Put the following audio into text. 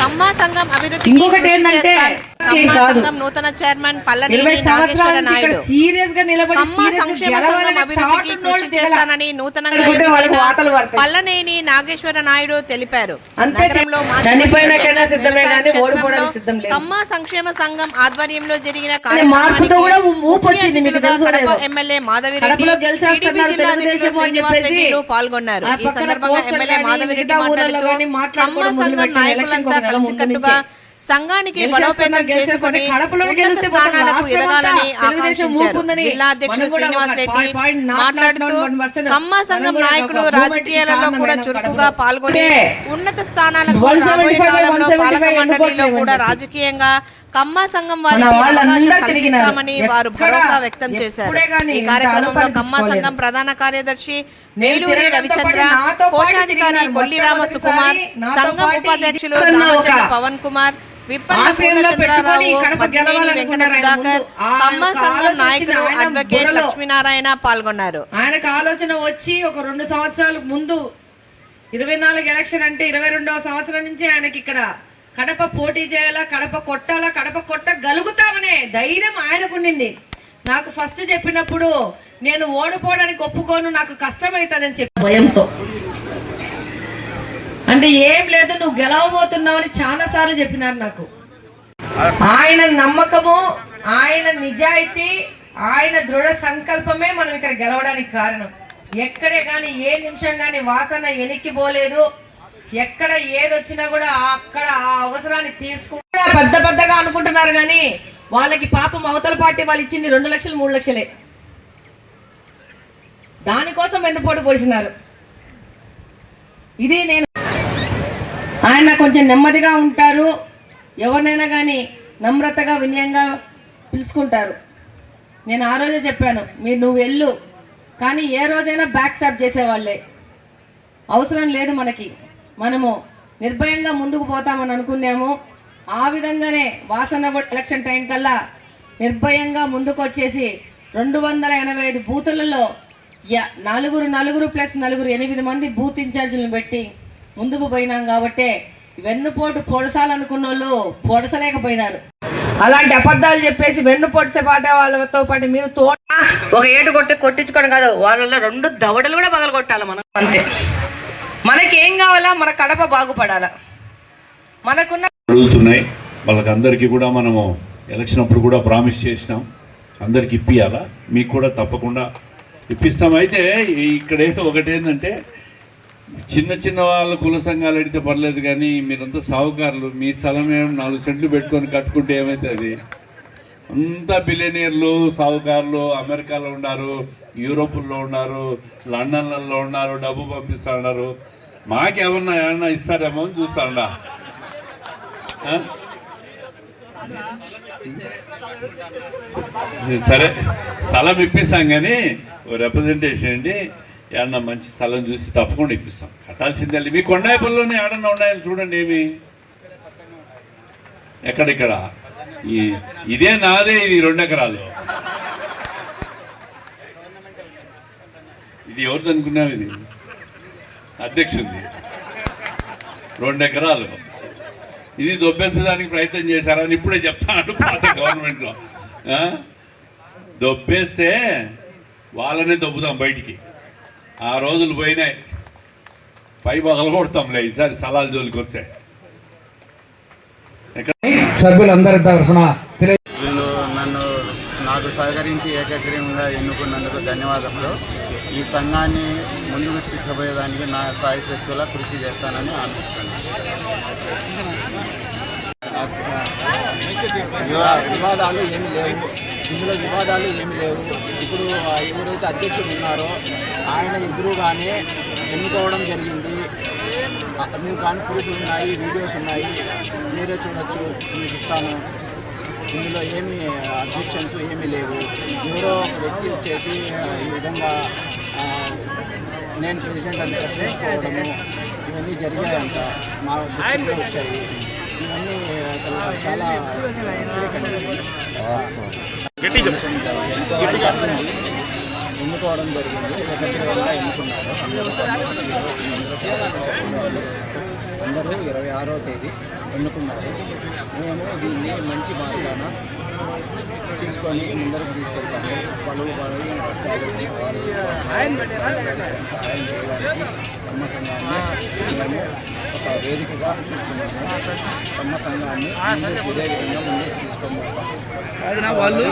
కమ్మా సంఘం అభివృద్ధికి ఇంకొకటి కృషి ఏంటంటే, సంఘం నూతన చైర్మన్ పల్లనేని నాగేశ్వర నాయుడు కమ్మా సంక్షేమ సంఘం అభివృద్ధికి కృషి చేస్తానని నూతనంగా ఎన్నికైన. పల్లనేని నాగేశ్వర నాయుడు తెలిపారు నగరంలో. కమ్మా సంక్షేమ సంఘం ఆధ్వర్యంలో జరిగిన. ఎమ్మెల్యే మాధవిరెడ్డి టీడీపీ జిల్లా శ్రీనివాస్ రెడ్డిలు పాల్గొన్నారు ఈ సందర్భంగా ఎమ్మెల్యే మాధవిరెడ్డి మాట్లాడుతూ కమ్మా సంఘం నాయకులంతా కలిసికట్టుగా సంఘానికి బలోపేతం చేసుకుని ఉన్నత స్థానాలకు ఎదగాలని ఆకాంక్షించారు జిల్లా కూడా శ్రీనివాస్ రెడ్డి మాట్లాడుతూ కమ్మా సంఘం నాయకులు రాజకీయాలలో కూడా చురుకుగా. పాల్గొని ఉన్నత స్థానాలకు 175, రాబోయే కాలంలో 175 పాలక మండలిలో. కూడా రాజకీయంగా కమ్మా సంఘం వారికి అవకాశం. కల్పిస్తామని వారు భరోసా వ్యక్తం చేశారు ఈ కార్యక్రమంలో కమ్మా. సంఘం ప్రధాన కార్యదర్శి తిరగడంతో రవిచంద్ర కోశాధికారి. కొల్లిరామ సుకుమార్ సంఘం ఉపాధ్యక్షులు దామచర్ల పవన్ కుమార్ విప్పన్న పూర్ణచంద్రరావు మద్దినేని వెంకట సుధాకర్ కమ్మ సంఘం నాయకులు అడ్వకేట్. లక్ష్మీనారాయణ పాల్గొన్నారు ఆయనకు ఆలోచన వచ్చి ఒక రెండు సంవత్సరాల ముందు ఇరవై నాలుగు ఎలక్షన్ అంటే ఇరవై రెండవ సంవత్సరం నుంచి ఆయనకి ఇక్కడ కడప పోటీ చేయాలా కడప కొట్టాలా కడప కొట్టగలుగుతామనే ధైర్యం ఆయనకుండింది నాకు ఫస్ట్ చెప్పినప్పుడు నేను ఓడిపోవడానికి ఒప్పుకోను నాకు కష్టమవుతుందని చెప్పి భయంతో. అంటే ఏం లేదు నువ్వు గెలవబోతున్నావని చాలా సార్లు చెప్పినారు నాకు. ఆయన నమ్మకము ఆయన నిజాయితీ ఆయన దృఢ సంకల్పమే మనం ఇక్కడ గెలవడానికి కారణం. ఎక్కడే కానీ ఏ నిమిషం కానీ వాసన వెనక్కి పోలేదు ఎక్కడ ఏది వచ్చినా కూడా అక్కడ ఆ అవసరాన్ని తీసుకుంటా పెద్ద పెద్దగా అనుకుంటున్నారు కానీ వాళ్ళకి పాపం అవతల పార్టీ వాళ్ళు ఇచ్చింది రెండు లక్షలు మూడు లక్షలే. దానికోసం వెన్నుపోటు పొడిచినారు. ఇది నేను ఆయన కొంచెం నెమ్మదిగా ఉంటారు. ఎవరినైనా కానీ నమ్రతగా వినయంగా పిలుచుకుంటారు. నేను ఆ రోజే చెప్పాను మీరు నువ్వు వెళ్ళు. కానీ ఏ రోజైనా బ్యాక్ స్టాప్ చేసేవాళ్ళే. అవసరం లేదు మనకి. మనము నిర్భయంగా ముందుకు పోతామని అనుకున్నాము. ఆ విధంగానే వాసన కూడా ఎలక్షన్ టైం కల్లా నిర్భయంగా ముందుకు వచ్చేసి రెండు వందల ఎనభై ఐదు బూతులలో యా నలుగురు నలుగురు ప్లస్ నలుగురు ఎనిమిది మంది బూత్ ఇన్ఛార్జీలను పెట్టి ముందుకు పోయినాం కాబట్టే వెన్నుపోటు పొడసాలనుకున్న వాళ్ళు పొడసలేకపోయినారు. అలాంటి అబద్ధాలు చెప్పేసి వెన్నుపోటు పాట వాళ్ళతో పాటు మీరు తోట ఒక ఏటు కొట్టి కొట్టించుకోవడం కాదు వాళ్ళలో రెండు దవడలు కూడా పగలగొట్టాలి మనం అంతే. మనకి ఏం కావాలా? మన కడప బాగుపడాలా? మనకున్న అడుగుతున్నాయి వాళ్ళకి అందరికీ కూడా మనము ఎలక్షన్ అప్పుడు కూడా ప్రామిస్ చేసినాం. అందరికి ఇప్పియాలా? మీకు కూడా తప్పకుండా ఇప్పిస్తాం. అయితే ఇక్కడ ఒకటి ఏంటంటే చిన్న చిన్న వాళ్ళ కుల సంఘాలు అడిగితే పర్లేదు కానీ మీరంతా సాహుకారులు మీ స్థలం నాలుగు సెంట్లు పెట్టుకొని కట్టుకుంటే ఏమైతుంది? అంతా బిలియనీర్లు సావుకారులు అమెరికాలో ఉన్నారు యూరోపుల్లో ఉన్నారు లండన్లలో ఉన్నారు డబ్బు పంపిస్తా ఉన్నారు. మాకేమన్నా ఏమన్నా ఇస్తారేమో అని చూస్తా సరే స్థలం ఇప్పిస్తాం కానీ ఓ రిప్రజెంటేషన్ అండి ఏమన్నా మంచి స్థలం చూసి తప్పకుండా ఇప్పిస్తాం. కట్టాల్సిందే మీ కొండాయిపల్లిలోనే ఏడన్నా ఉన్నాయని చూడండి ఏమి. ఎక్కడిక్కడ? ఈ ఇదే నాదే ఇది రెండు ఎకరాలు. ఇది ఎవరిది అనుకున్నావు ఇది? అధ్యక్షుంది రెండు ఎకరాలు. ఇది దొబ్బేసేదానికి ప్రయత్నం చేశారని ఇప్పుడే చెప్తాను పాత గవర్నమెంట్లో. దొబ్బేస్తే వాళ్ళనే దొబ్బుతాం బయటికి. ఆ రోజులు పోయినాయి. పై పగల కొడతాంలే ఈసారి సలాల జోలికి వస్తే సభ్యులందరి తరఫున వీళ్ళు నన్ను నాకు సహకరించి ఏకగ్రీవంగా ఎన్నుకున్నందుకు ధన్యవాదములు. ఈ సంఘాన్ని ముందుకు తీసుకుపోయేదానికి నా సాయి శక్తుల కృషి చేస్తానని ఆశిస్తున్నాను. వివా- వివాదాలు ఏమి లేవు. ఇందులో వివాదాలు ఏమి లేవు. ఇప్పుడు ఎవరైతే అధ్యక్షుడు ఉన్నారో ఆయన ఎదురుగానే ఎన్నుకోవడం జరిగింది. మీకు కానీ ప్రూఫ్లు ఉన్నాయి వీడియోస్ ఉన్నాయి మీరే చూడొచ్చు మీకు ఇస్తాను. ఇందులో ఏమి అబ్జెక్షన్స్ ఏమీ లేవు. ఎవరో ఒక వ్యక్తి వచ్చేసి ఈ విధంగా నేను ప్రెసిడెంట్ అని ప్రకటించుకోవడము ఇవన్నీ జరిగాయంట. మా దృష్టిలో వచ్చాయి. ఇవన్నీ అసలు చాలా. ఎన్నుకోవడం జరిగింది. ఎన్నుకున్నారు. అందరూ ఇరవై ఆరో తేదీ ఎన్నుకున్నారు. మేము దీన్ని మంచి మార్గాన తీసుకొని ముందరకు తీసుకెళ్తాము. పలువు పలువు సహాయం చేయడానికి తమ సంఘాన్ని మేము ఒక వేదికగా చూస్తున్నాము. తమ సంఘాన్ని ఇదే విధంగా ముందుకు తీసుకొని వాళ్ళు